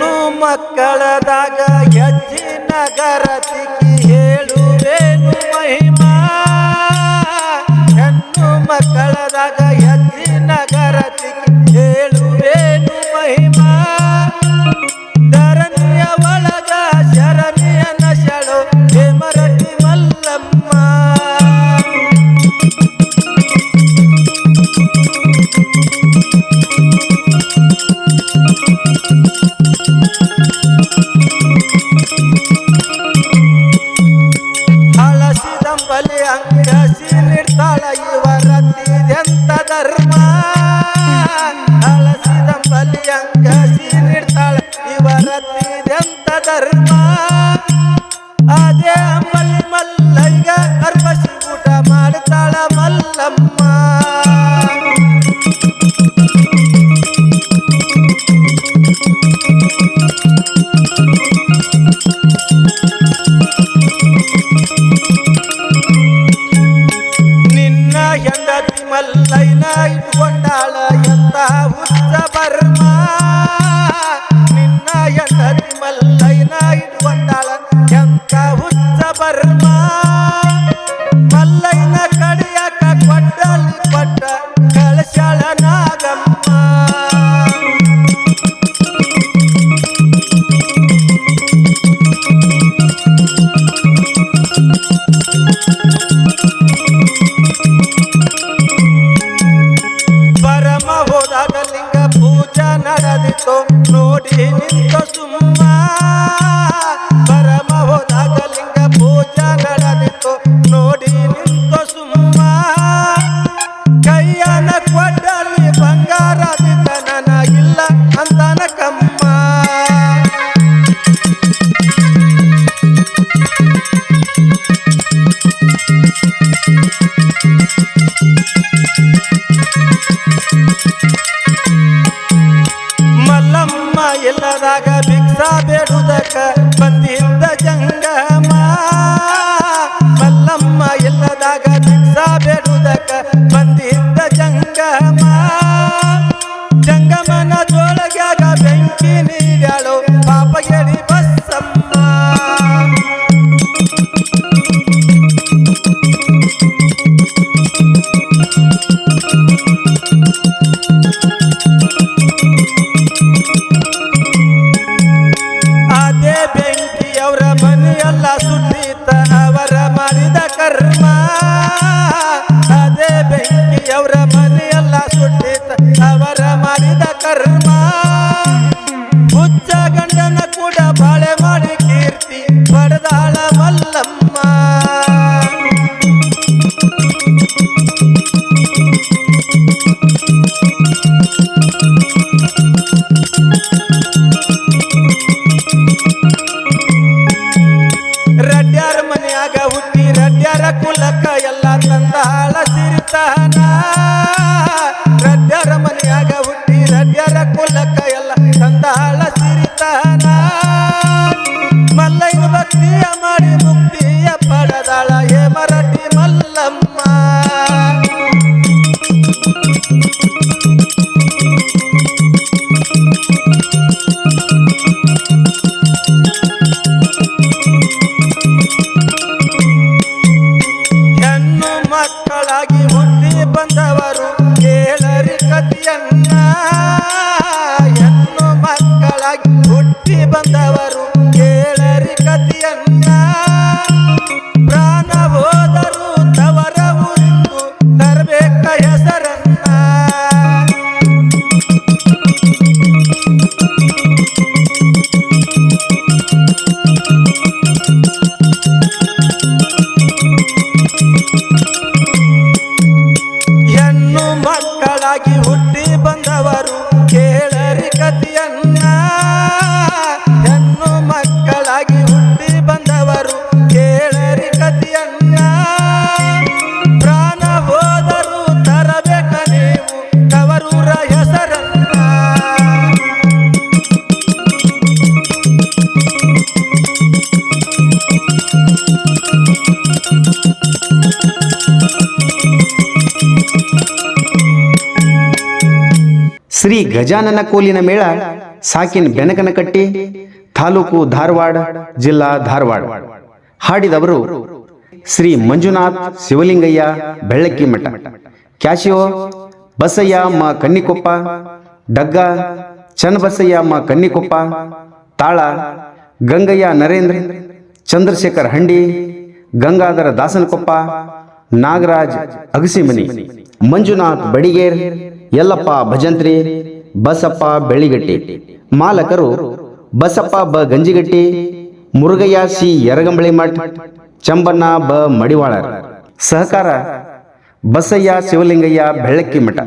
ಹೆಣ್ಣು ಮಕ್ಕಳದಾಗ ಯಜ್ಜಿ ನಗರ ತಿಕ್ಕಿ ಹೇಳುವೇನು ಮಹಿಮಾ. ಹೆಣ್ಣು ಮಕ್ಕಳದಾಗ ಬಲಿ ಅಂಗಸಿ ನೀಡ್ತಾಳ ಇವರತ್ತಿದೆಂತ ಧರ್ಮ? ಅಲಸಿದ ಬಲಿ ಅಂಗಸಿ ನೀಡ್ತಾಳ ಇವರತ್ತಿದೆಂತ ಧರ್ಮ? ಅದೇ ಮಲ್ಲಿ ಮಲ್ಲಯ್ಯ ಅರ್ವಸಿ கொண்டால எந்த உச்ச பர்மா ಇಲ್ಲದಾಗ ಭಿಕ್ಷಾ ಬೇಡುವುದಕ್ಕ ಬಂದಿದ್ದ ಜಂಗಮ ಮಲ್ಲಮ್ಮ ಇಲ್ಲದಾಗ ಭಿಕ್ಷಾ ಬೇಡುವುದಕ್ಕ ಬಂದ ಬಾಳ ಸಿರಿತಾನ ಮಲ್ಲಯ್ಯನ ಭಕ್ತಿಯ ಮಾಡಿ ಮುಕ್ತಿಯ ಪಡೆದಾಳ ಹೇಮರಟ್ಟಿ ಮಲ್ಲಮ್ಮ ಹೆಣ್ಣು ಮಕ್ಕಳಾಗಿ ಹುಟ್ಟಿ ಬಂದವರು ಕೇಳರಿ ಕಥೆಯನ್ನ ಶ್ರೀ ಗಜಾನನ ಕೋಲಿನ ಮೇಳ ಸಾಕಿನ್ ಬೆನಕನಕಟ್ಟಿ ತಾಲೂಕು ಧಾರವಾಡ, ಜಿಲ್ಲಾ ಧಾರವಾಡ. ಹಾಡಿದವರು ಶ್ರೀ ಮಂಜುನಾಥ್ ಶಿವಲಿಂಗಯ್ಯ ಬೆಳ್ಳಕ್ಕಿ ಮಠ. ಕ್ಯಾಶಿಯೋ, ಬಸಯ್ಯ ಮ ಕನ್ನಿಕೊಪ್ಪ, ಡಗ್ಗ, ಚನ್ನಬಸಯ್ಯ ಮ ಕನ್ನಿಕೊಪ್ಪ, ತಾಳ, ಗಂಗಯ್ಯ ನರೇಂದ್ರ, ಚಂದ್ರಶೇಖರ್ ಹಂಡಿ, ಗಂಗಾಧರ ದಾಸನಕೊಪ್ಪ, ನಾಗರಾಜ್ ಅಗಸಿಮನಿ, ಮಂಜುನಾಥ್ ಬಡಿಗೇರ್ ಯಲ್ಲಪ್ಪ ಭಜಂತ್ರಿ, ಬಸಪ್ಪ ಬೆಳ್ಳಿಗಟ್ಟಿ. ಮಾಲಕರು, ಬಸಪ್ಪ ಬ ಗಂಜಿಗಟ್ಟಿ, ಮುರುಗಯ್ಯ ಸಿ ಎರಗಂಬಳಿ ಮಠ್, ಚಂಬಣ್ಣ ಬ ಮಡಿವಾಳ ಸಹಕಾರ, ಬಸಯ್ಯ ಶಿವಲಿಂಗಯ್ಯ ಬೆಳ್ಳಕ್ಕಿ ಮಠ.